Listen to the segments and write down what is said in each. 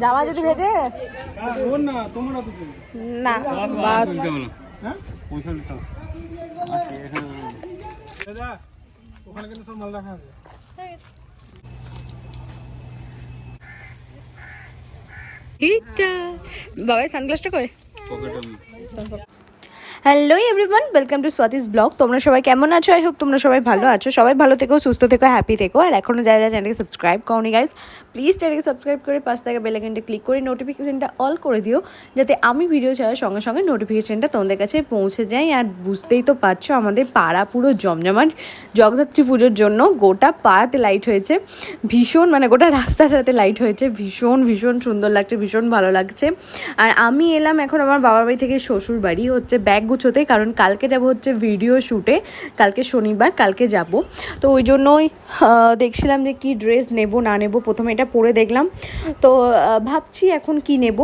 জামা যদি ভেজে? না বাস। হ্যাঁ? ওখানে কিন্তু সব মাল রাখা আছে। এইটা বাবাই সানগ্লাসটা কই? Hello everyone welcome to Swati's blog তোমরা সবাই কেমন আছো? আই হোপ তোমরা সবাই ভালো আছো। সবাই ভালো থেকো, সুস্থ থেকো হ্যাপি থেকো। আর এখনও যারা যারা চ্যানেলকে সাবস্ক্রাইব করনি গাইস প্লিজ চ্যানেলকে সাবস্ক্রাইব করে পাশ থেকে বেলাইকনটা ক্লিক করে নোটিফিকেশানটা অল করে দিও, যাতে আমি ভিডিও ছাড়ার সঙ্গে সঙ্গে নোটিফিকেশানটা তোমাদের কাছে পৌঁছে যায়। আর বুঝতেই তো পারছ, আমাদের পাড়া পুরো জমজমাট জগদ্ধাত্রী পুজোর জন্য গোটা পাড়াতে লাইট হয়েছে। ভীষণ মানে গোটা রাস্তাটাতে লাইট হয়েছে। ভীষণ ভীষণ সুন্দর লাগছে, ভীষণ ভালো লাগছে। আর আমি এলাম এখন আমার বাবার বাড়ি থেকে শ্বশুর বাড়ি হচ্ছে ব্যাগ গুছোতে, কারণ কালকে যাব হচ্ছে ভিডিও শ্যুটে কালকে শনিবার, কালকে যাব। তো ওই জন্যই দেখছিলাম যে কি ড্রেস নেব, না নেব, প্রথমে এটা পরে দেখলাম। তো ভাবছি এখন কি নেব।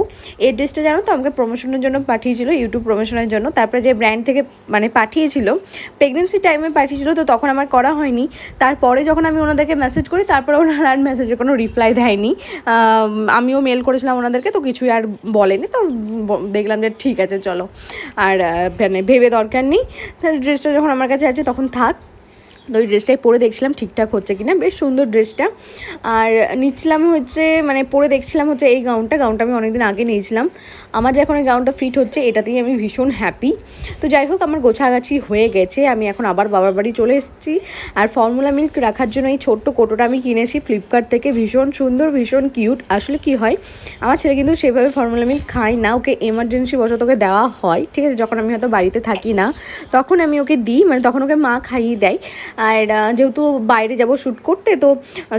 এই ড্রেসটা জানো তো, আমাকে প্রমোশনের জন্য পাঠিয়েছিল ইউটিউব প্রমোশনের জন্য। তারপরে যে ব্র্যান্ড থেকে মানে পাঠিয়েছিল প্রেগনেন্সি টাইমে পাঠিয়েছিল, তো তখন আমার করা হয়নি। তারপরে যখন আমি ওনাদেরকে মেসেজ করি, তারপরে ওনারা আর মেসেজের কোনো রিপ্লাই দেয়নি। আমিও মেল করেছিলাম ওনাদেরকে, তো কিছুই আর বলেনি। তো দেখলাম যে ঠিক আছে, চলো। আর ভেবে দরকার নেই। তাহলে ড্রেসটা যখন আমার কাছে আছে তখন থাক। তো ওই ড্রেসটাই পরে দেখছিলাম ঠিকঠাক হচ্ছে কিনা। বেশ সুন্দর ড্রেসটা। আর নিচ্ছিলাম হচ্ছে মানে পরে দেখছিলাম হচ্ছে এই গাউনটা। গাউনটা আমি অনেকদিন আগে নিয়েছিলাম। আমার যে এখন এই গাউনটা ফিট হচ্ছে, এটাতেই আমি ভীষণ হ্যাপি তো যাই হোক, আমার গোছাগাছি হয়ে গেছে। আমি এখন আবার বাবার বাড়ি চলে এসেছি। আর ফর্মুলা মিল্ক রাখার জন্য এই ছোট্ট কোটোটা আমি কিনেছি ফ্লিপকার্ট থেকে। ভীষণ সুন্দর, ভীষণ কিউট আসলে কি হয়, আমার ছেলে কিন্তু সেভাবে ফর্মুলা মিল্ক খায় না। ওকে এমার্জেন্সি বশত ওকে দেওয়া হয়। ঠিক আছে, যখন আমি হয়তো বাড়িতে থাকি না, তখন আমি ওকে দিই। মানে তখন ওকে মা খাইয়ে দেয়। আর যেহেতু বাইরে যাব শ্যুট করতে, তো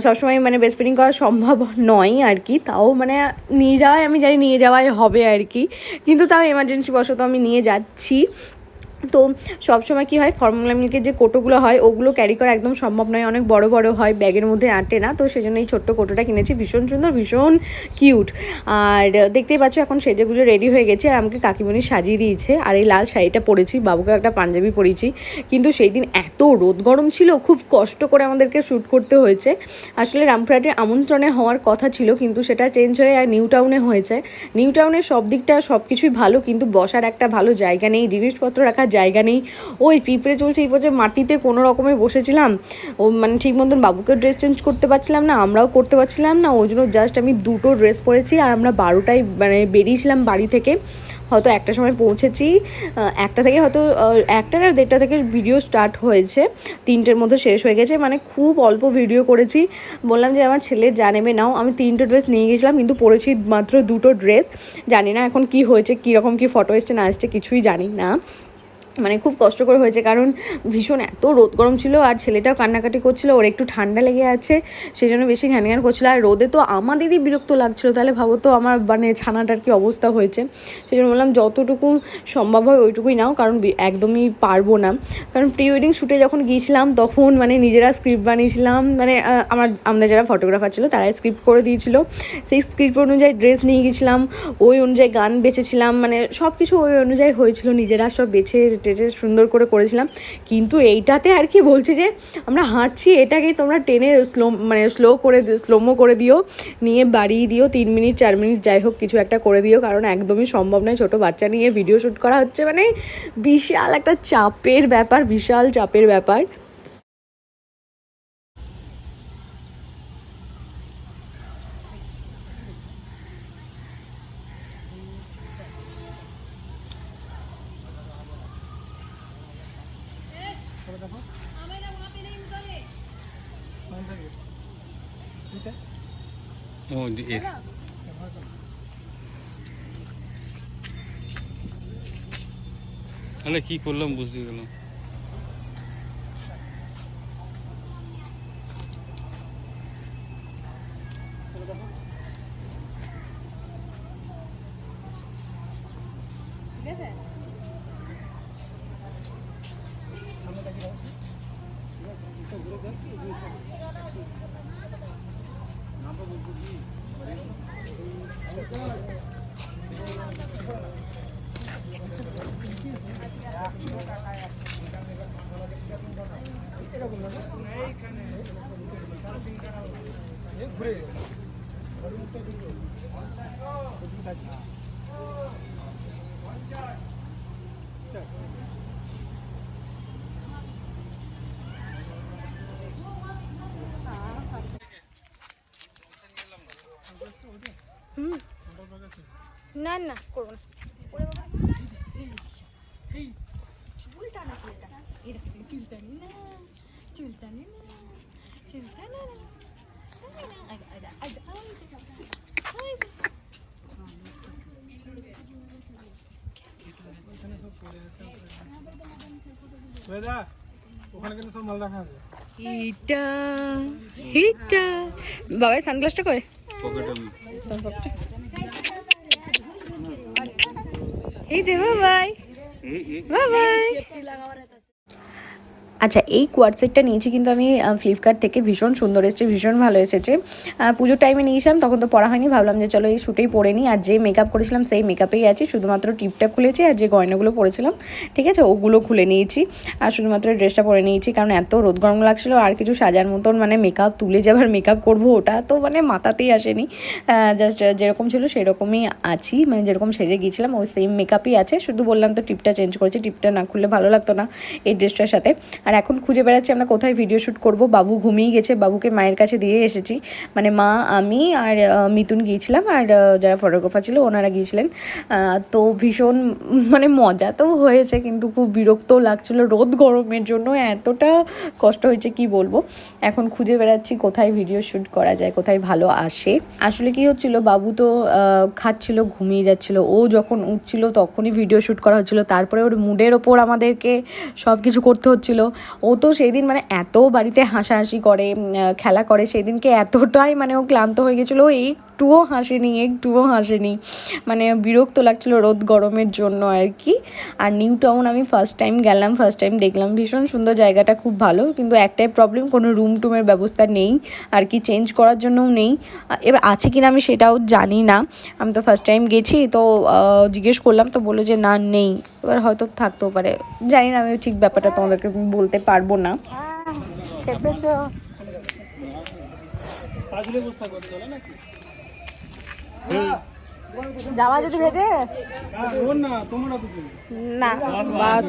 সবসময় মানে বেস্ট ফিডিং করা সম্ভব নয় আর কি। তাও মানে নিয়ে যাওয়াই, আমি জানি নিয়ে যাওয়াই হবে আর কি। কিন্তু তাও এমার্জেন্সি বশত আমি নিয়ে যাচ্ছি। তো সবসময় কি হয় ফর্মুলা মিল্কের যে কোটোগুলো হয়, ওগুলো ক্যারি করা একদম সম্ভব নয়। অনেক বড় বড় হয়, ব্যাগের মধ্যে আটে না। তো সেই জন্য এই ছোট্ট কোটোটা কিনেছি। ভীষণ সুন্দর, ভীষণ কিউট আর দেখতেই পাচ্ছ, এখন সেজে গুজে রেডি হয়ে গেছে। আর আমাকে কাকিমণি সাজিয়ে দিয়েছে। আর এই লাল শাড়িটা পরেছি বাবুকে একটা পাঞ্জাবি পরেছি। কিন্তু সেই দিন এত রোদ গরম ছিল, খুব কষ্ট করে আমাদেরকে শ্যুট করতে হয়েছে। আসলে রামপুরহাটের আমন্ত্রণে হওয়ার কথা ছিল, কিন্তু সেটা চেঞ্জ হয়ে আর নিউ টাউনে হয়েছে। নিউ টাউনের সব দিকটা সব কিছুই ভালো, কিন্তু বসার একটা ভালো জায়গা নেই। জিনিসপত্র রাখার জায়গা নেই। ওই পিঁপড়ে চলছে, এই বছর মাটিতে কোনো রকমে বসেছিলাম। ও মানে ঠিক মতন বাবুকে ড্রেস চেঞ্জ করতে পারছিলাম না, আমরাও করতে পারছিলাম না। ওই জন্য জাস্ট আমি দুটো ড্রেস পরেছি আর আমরা বারোটায় মানে বেরিয়েছিলাম বাড়ি থেকে। হয়তো একটা সময় পৌঁছেছি। একটা থেকে হয়তো একটা আর দেড়টা থেকে ভিডিও স্টার্ট হয়েছে। তিনটের মধ্যে শেষ হয়ে গেছে। মানে খুব অল্প ভিডিও করেছি। বললাম যে, আমার ছেলের যা নেবে নাও। আমি তিনটে ড্রেস নিয়ে গেছিলাম, কিন্তু পরেছি মাত্র দুটো ড্রেস জানি না এখন কি হয়েছে, কীরকম কি ফটো এসছে, না এসছে, কিছুই জানি না। মানে খুব কষ্ট করে হয়েছে, কারণ ভীষণ এত রোদ গরম ছিল আর ছেলেটাও কান্নাকাটি করছিল, ওর একটু ঠান্ডা লেগে আছে সেই জন্য বেশি ঘ্যান ঘ্যান করছিল। আর রোদে তো আমাদেরই বিরক্ত লাগছিল, তাহলে ভাবো তো আমার মানে ছানাটার কি অবস্থা হয়েছে। সেই জন্য বললাম, যতটুকু সম্ভব হয় ওইটুকুই নাও, কারণ একদমই পারব না। কারণ প্রি ওয়েডিং শ্যুটে যখন গিয়েছিলাম, তখন মানে নিজেরা স্ক্রিপ্ট বানিয়েছিলাম মানে আমার, আমাদের যারা ফটোগ্রাফার ছিল, তারাই স্ক্রিপ্ট করে দিয়েছিল। সেই স্ক্রিপ্ট অনুযায়ী ড্রেস নিয়ে গেছিলাম ওই অনুযায়ী গান বেছেছিলাম মানে সব কিছু ওই অনুযায়ী হয়েছিল, নিজেরা সব বেছে টেছে সুন্দর করে করেছিলাম। কিন্তু এইটাতে আর কি বলছে যে, আমরা হাঁটছি এটাকেই তোমরা টেনে স্লো মানে স্লো করে স্লোমো করে দিও, নিয়ে বাড়িয়ে দিও, তিন মিনিট, চার মিনিট, যাই হোক, কিছু একটা করে দিও, কারণ একদমই সম্ভব নয় ছোটো বাচ্চা নিয়ে ভিডিও শ্যুট করা হচ্ছে। মানে বিশাল একটা চাপের ব্যাপার, বিশাল চাপের ব্যাপার। कहाँ आमेला वहाँ पे नहीं उधर है कौन सा गेट ठीक है वो इस আরে কি করলাম বুঝতে গেলাম ঠিক আছে ঘুরে হিটা হিটা। বাবাই সানগ্লাসটা কই? পকেটে এই দে বাবাই বাবাই আচ্ছা এই কোয়ার সেটটা নিয়েছি কিন্তু আমি ফ্লিপকার্ট থেকে। ভীষণ সুন্দর এসেছে, ভীষণ ভালো এসেছে। পুজোর টাইমে নিয়েছিলাম, তখন তো পড়া হয়নি। ভাবলাম যে চলো এই শ্যুটেই পরে নিই। আর যে মেকআপ করেছিলাম, সেই মেকআপেই আছি। শুধুমাত্র টিপটা খুলেছি আর যে গয়নাগুলো পরেছিলাম, ঠিক আছে, ওগুলো খুলে নিয়েছি। আর শুধুমাত্র ড্রেসটা পরে নিয়েছি, কারণ এত রোদ গরম লাগছিল, আর কিছু সাজার মতন মানে মেকআপ তুলে যাবার মেকআপ করব, ওটা তো মানে মাথাতেই আসেনি। জাস্ট যেরকম ছিল সেরকমই আছি। মানে যেরকম সেজে গিয়েছিলাম ওই সেম মেকআপই আছে। শুধু বললাম তো টিপটা চেঞ্জ করেছি। টিপটা না খুললে ভালো লাগতো না এই ড্রেসটার সাথে। আর এখন খুঁজে বেড়াচ্ছি আমরা কোথায় ভিডিও শ্যুট করব। বাবু ঘুমিয়ে গেছে, বাবুকে মায়ের কাছে দিয়ে এসেছি। মানে মা, আমি আর মিতুন গিয়েছিলাম আর যারা ফটোগ্রাফার ছিল ওনারা গিয়েছিলেন। তো ভীষণ মানে মজা তো হয়েছে কিন্তু খুব বিরক্তও লাগছিল রোদ গরমের জন্য। এতটা কষ্ট হয়েছে কি বলব? এখন খুঁজে বেড়াচ্ছি কোথায় ভিডিও শ্যুট করা যায়, কোথায় ভালো আসে। আসলে কি হচ্ছিল, বাবু তো খাচ্ছিল, ঘুমিয়ে যাচ্ছিল। ও যখন উঠছিল তখনই ভিডিও শ্যুট করা হচ্ছিল। তারপরে ওর মুডের ওপর আমাদেরকে সব কিছু করতে হচ্ছিল। ও তো সেই দিন মানে এত বাড়িতে হাসাহাসি করে খেলা করে, সেদিনকে এতটাই মানে ও ক্লান্ত হয়ে গেছিল ও একটুও হাসেনি একটুও হাসেনি। মানে বিরক্ত লাগছিল রোদ গরমের জন্য আর কি। আর নিউ টাউন আমি ফার্স্ট টাইম গেলাম ফার্স্ট টাইম দেখলাম। ভীষণ সুন্দর জায়গাটা খুব ভালো। কিন্তু একটাই প্রবলেম কোনো রুম টুমের ব্যবস্থা নেই। আর কি চেঞ্জ করার জন্যও নেই। এবার আছে কিনা আমি সেটাও জানি না। আমি তো ফার্স্ট টাইম গেছি তো জিজ্ঞেস করলাম তো বলল যে না নেই। এবার হয়তো থাকতেও পারে। জানি না আমি ঠিক ব্যাপারটা তোমাদেরকে বলতে পারব না। পাঁচলে বস্তা করতে চলে নাকি জামা যদি ভেজে? না বাস।